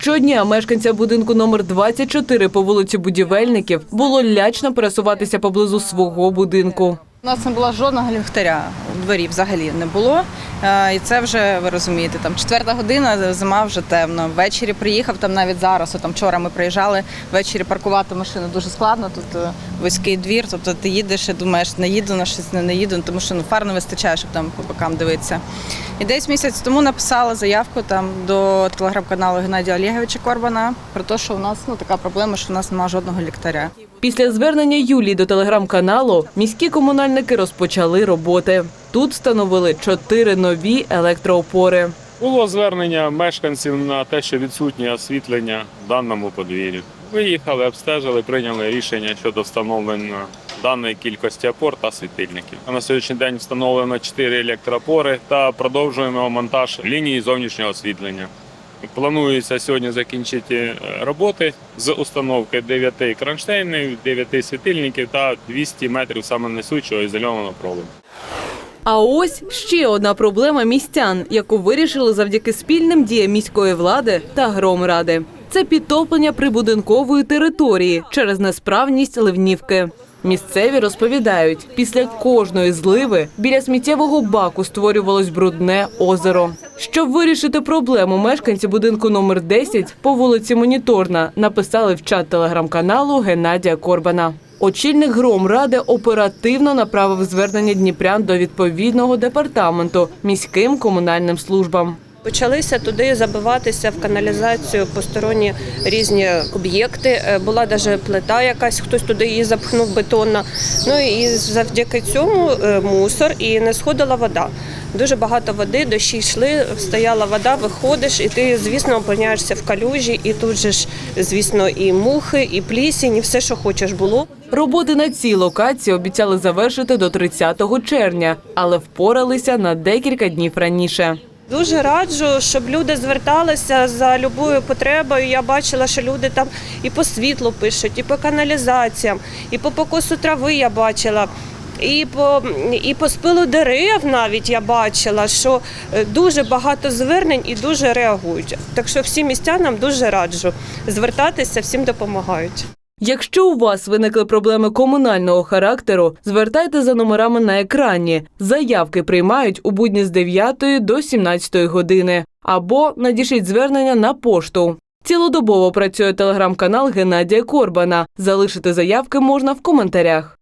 Щодня мешканця будинку номер 24 по вулиці Будівельників було лячно пересуватися поблизу свого будинку. У нас не було жодного ліхтаря у дворі взагалі не було. Е, І це вже ви розумієте, там четверта година, зима вже темно. Ввечері приїхав там навіть зараз. Там вчора ми приїжджали. Ввечері паркувати машину дуже складно. Тут е, вузький двір. Тобто ти їдеш і думаєш, не їду на щось, не, їду, тому що ну фар не вистачає, щоб там по бокам дивитися. І десь місяць тому написала заявку там до телеграм-каналу Геннадія Олеговича Корбана про те, що у нас ну така проблема, що у нас немає жодного ліхтаря. Після звернення Юлії до телеграм-каналу міські комунальники розпочали роботи. Тут встановили чотири нові електроопори. Було звернення мешканців на те, що відсутнє освітлення в даному подвір'ї. Виїхали, обстежили, прийняли рішення щодо встановлення даної кількості опор та світильників. На сьогоднішній день встановлено 4 електроопори та продовжуємо монтаж лінії зовнішнього освітлення. Планується сьогодні закінчити е, роботи з установки 9 кронштейнів, 9 світильників та 200 метрів самонесучого ізольованого проводу. А ось ще одна проблема містян, яку вирішили завдяки спільним діям міської влади та громради. Це підтоплення прибудинкової території через несправність ливнівки. Місцеві розповідають, після кожної зливи біля сміттєвого баку створювалось брудне озеро. Щоб вирішити проблему, мешканці будинку номер 10 по вулиці Моніторна написали в чат телеграм-каналу Геннадія Корбана. Очільник громради оперативно направив звернення дніпрян до відповідного департаменту міським комунальним службам. Почалися туди забиватися в каналізацію посторонні різні об'єкти. Е, Була навіть плита якась, хтось туди її запхнув бетонна. Ну і завдяки цьому е, мусор і не сходила вода. Дуже багато води, дощі йшли, стояла вода, виходиш, і ти, звісно, опиняєшся в калюжі, і тут же ж, звісно, і мухи, і плісінь, і все, що хочеш було. Роботи на цій локації обіцяли завершити до 30 червня, але впоралися на декілька днів раніше. Дуже раджу, щоб люди зверталися за любою потребою. Я бачила, що люди там і по світлу пишуть, і по каналізаціям, і по покосу трави я бачила. І по і по спилу дерев навіть я бачила, що е, дуже багато звернень і дуже реагують. Так що всім містянам дуже раджу звертатися, всім допомагають. Якщо у вас виникли проблеми комунального характеру, звертайте за номерами на екрані. Заявки приймають у будні з 9 до 17 години або надішліть звернення на пошту. Цілодобово працює телеграм-канал Геннадія Корбана. Залишити заявки можна в коментарях.